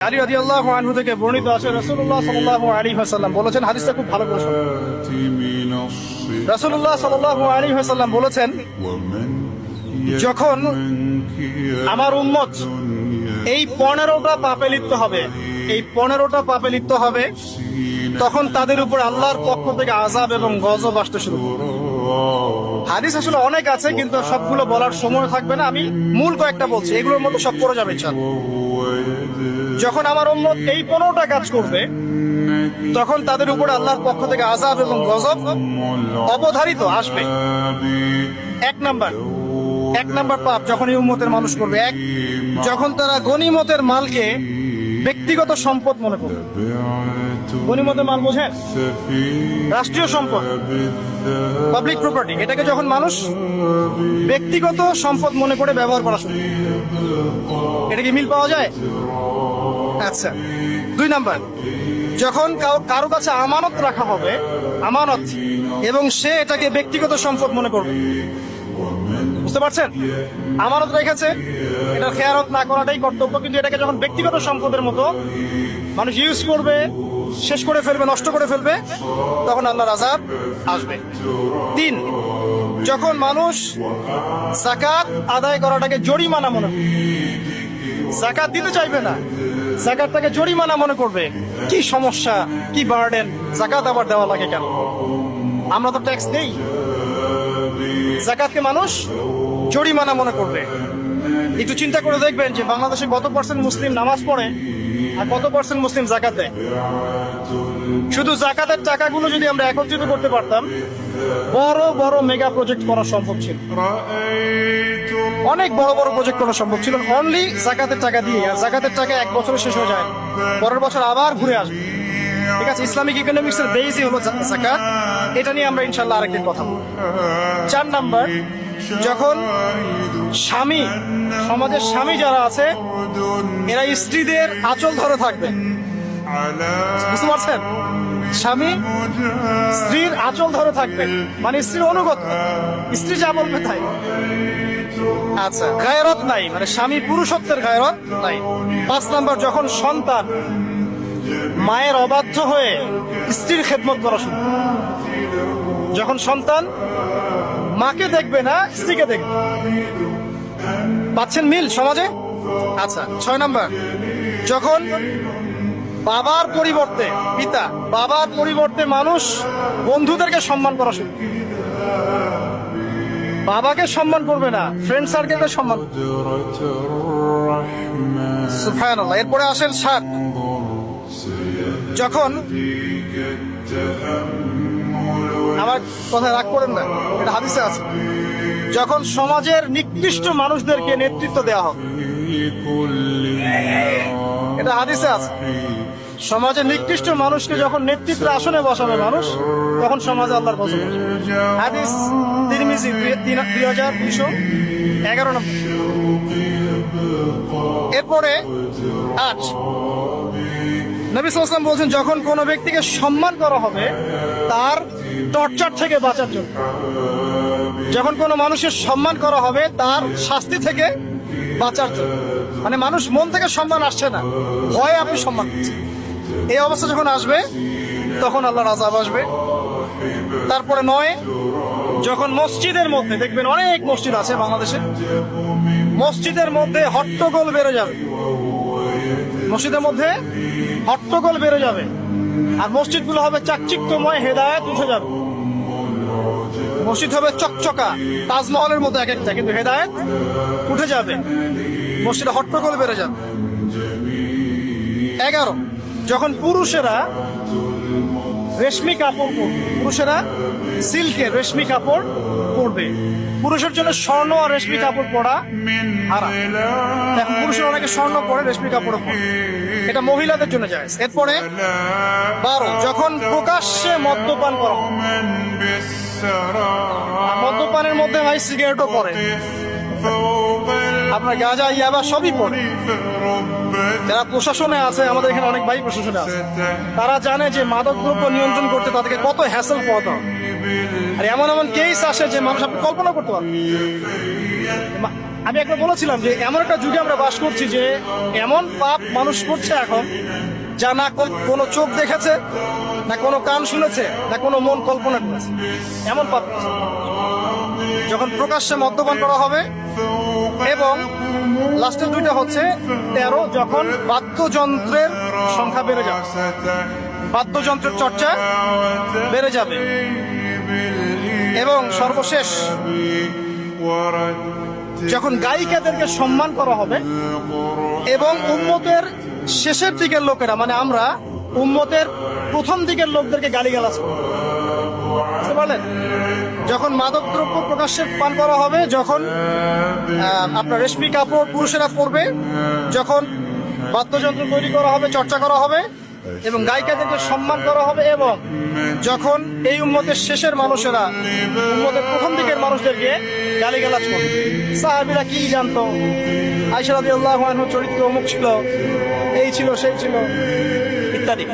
আলী আদি আল্লাহ আনহু থেকে বর্ণিত আছে রসুল্লাহ সাল্লাহ আলী হাসাল্লাম বলেছেন, হাদিসটা খুব ভালো প্রশ্ন। রসুল্লাহ সাল্লাহ আলী হাসাল্লাম বলেছেন, যখন আমার উম্মত এই পনেরোটা পাপে লিপ্ত হবে, এই পনেরোটা পাপে লিপ্ত হবে, তখন তাদের উপর আল্লাহর পক্ষ থেকে আজাব এবং গজব আসতে শুরু করবে। হাদিস আসলে অনেক আছে, কিন্তু সবগুলো বলার সময় থাকবে না। আমি মূল কয়েকটা বলছি, এগুলোর মধ্যে সব পড়ে যাবে ইচ্ছা যখন আমার উম্মত এই পনেরোটা কাজ করবে, তখন তাদের উপর আল্লাহর পক্ষ থেকে আজাব এবং গজব অবধারিত আসবে। এক নাম্বার। এক নাম্বার পাপ যখন এই উম্মতের মানুষ করবে। এক, যখন তারা গনিমতের মালকে ব্যক্তিগত সম্পদ মনে গনিমতের মাল বোঝেন? রাষ্ট্রীয় সম্পদ পাবলিক প্রপার্টি এটাকে যখন মানুষ ব্যক্তিগত সম্পদ মনে করে ব্যবহার করা শুরু এটা কি মিল পাওয়া যায়? আচ্ছা দুই নাম্বার, যখন কারও কাছে আমানত রাখা হবে, আমানত, এবং সে এটাকে ব্যক্তিগত সম্পদ মনে করবে বুঝতে পারছেন? আমানত রেখেছে। এটা খেয়ারত না করাটাই কর্তব্য, কিন্তু এটাকে যখন ব্যক্তিগত সম্পদের মতো মানুষ ইউজ করবে, শেষ করে ফেলবে, নষ্ট করে ফেলবে, তখন আল্লাহর আজাব আসবে। তিন, যখন মানুষ জাকাত আদায় করাটাকে জরিমানা মনে জাকাত দিতে চাইবে না জাকাতটাকে জরিমানা মনে করবে, কি সমস্যা, কি বার্ডেন জাকাত আবার দেওয়া লাগে কেন? আমরা তো ট্যাক্স দেই জাকাতকে মানুষ জরিমানা মনে করবে। একটু চিন্তা করে দেখবেন যে বাংলাদেশে কত পার্সেন্ট মুসলিম নামাজ পড়ে আর কত পার্সেন্ট মুসলিম জাকাত দেয়। শুধু জাকাতের টাকাগুলো যদি আমরা একত্রিত করতে পারতাম, বড় বড় মেগা প্রজেক্ট করা সম্ভব ছিল। অনেক বড় বড় প্রজেক্ট করা সম্ভব ছিল। অনলি জাকাতের টাকা দিয়ে, আর জাকাতের টাকা এক বছরে শেষ হয়ে যায়। পরের বছর আবার ঘুরে আসবে। ঠিক আছে ইসলামিক ইকোনমিক্সের বেসই হলো জাকাত এটা নিয়ে আমরা ইনশাল্লাহ আরেকদিন কথা বলব। চার নাম্বার, যখন স্বামী, সমাজের স্বামী যারা আছে, এরা স্ত্রীদের আঁচল ধরে থাকবে। বুঝতে পারছেন? স্বামী স্ত্রীর আঁচল ধরে থাকবে। মানে স্ত্রীর অনুগত। স্ত্রী যা বলবে তাই। আচ্ছা গায়রত নাই। মানে স্বামী পুরুষত্বের গায়রত নাই। পাঁচ নাম্বার, যখন সন্তান মায়ের অবাধ্য হয়ে স্ত্রীর খেদমত করা শুরু। যখন সন্তান মাকে দেখবে না, স্ত্রীকে দেখবে। পাচ্ছেন মিল সমাজে? আচ্ছা ছয় নাম্বার। যখন বাবার পরিবর্তে পিতা, বাবার পরিবর্তে মানুষ বন্ধুদেরকে সম্মান করা শুরু। বাবাকে সম্মান করবে না ফ্রেন্ড সার্কেলকে সম্মান এরপরে আসেন সাত। যখন আমার কথা রাগ করেন না, এটা হাদিসে আছে। যখন সমাজের নিকৃষ্ট মানুষদেরকে নেতৃত্ব দেওয়া হোক, এটা হাদিসে আছে। সমাজে নিকৃষ্ট মানুষকে যখন নেতৃত্বে আসনে বসাবে মানুষ, তখন সমাজে আল্লাহর পছন্দ হাদিস তিরমিজি দুই হাজার দুইশো এগারো নম্বর। এরপরে আট। নবী সাল্লাম বলছেন, যখন কোনো ব্যক্তিকে সম্মান করা হবে, তার টর্চার থেকে বাঁচার জন্য। যখন কোনো মানুষের সম্মান করা হবে, তার শাস্তি থেকে বাঁচার জন্য। মানে মানুষ মন থেকে সম্মান আসছে না, ভয়ে আপনি সম্মান এই অবস্থা যখন আসবে, তখন আল্লাহর আজাব আসবে। তারপরে নয়, যখন মসজিদের মধ্যে, দেখবেন অনেক মসজিদ আছে বাংলাদেশে, মসজিদের মধ্যে হট্টগোল বেড়ে যাবে। মসজিদের মধ্যে হট্টগোল বেড়ে যাবে। আর মসজিদগুলো হবে চাকচিক্যময় হেদায়ত উঠে যাবে। মসজিদ হবে চকচকা, তাজমহলের মতো এক একটা, কিন্তু হেদায়ত উঠে যাবে। মসজিদে হট্টগোল বেড়ে যাবে। এগারো, যখন পুরুষেরা রেশমি কাপড় পরবে। পুরুষেরা সিল্কের রেশমি কাপড় পরবে। পুরুষের জন্য স্বর্ণ আর রেশমি কাপড় পরা হারা। এখন পুরুষের অনেকে স্বর্ণ পরে রেশমি কাপড় পরে। এটা মহিলাদের জন্য যায়। এরপরে বারো, যখন প্রকাশ্যে মদ্যপান করা মদ্যপানের মধ্যে ভাই সিগারেটও পরে। আপনার গাঁজা, ইয়াবা সবই পরে। যারা প্রশাসনে আছে, আমাদের এখানে অনেক ভাই প্রশাসনে আছে, তারা জানে যে মাদক দ্রব্য নিয়ন্ত্রণ করতে তাদেরকে কত হ্যাসেল হবে। আর এমন এমন কেস আসে যে মানুষ আপনি কল্পনা করতে পারেন আমি একবার বলেছিলাম যে এমন একটা যুগে আমরা বাস করছি যে এমন পাপ মানুষ করছে এখন, যা না কোনো চোখ দেখেছে, না কোনো কান শুনেছে, না কোনো মন কল্পনা করেছে। এমন পাপ যখন প্রকাশ্যে মদ্যপান করা হবে, এবং লাস্টের দুইটা হচ্ছে তেরো, যখন বাদ্যযন্ত্রের সংখ্যা বেড়ে যাবে। বাদ্যযন্ত্রের চর্চা বেড়ে যাবে। এবং সর্বশেষ, যখন গায়িকাদেরকে সম্মান করা হবে এবং উম্মতের শেষের দিকের লোকেরা মানে আমরা, উম্মতের প্রথম দিকের লোকদেরকে গালিগালাজ করব। বুঝতে পারলেন যখন মাদকদ্রব্য প্রকাশ্যে পান করা হবে, যখন আপনার রেশমি কাপড় পুরুষেরা পরবে, যখন বাদ্যযন্ত্র তৈরি করা হবে, চর্চা করা হবে, এবং গায়িকাদেরকে সম্মান করা হবে, এবং যখন এই উম্মতের শেষের মানুষেরা, উম্মতের প্রথম দিকের মানুষদেরকে গালিগালাজ করবে। সাহাবিরা কি জানতো? আইসা রাদিয়াল্লাহু আনহু চরিত্র অমুক ছিল, এই ছিল, সেই ছিল, ইত্যাদি।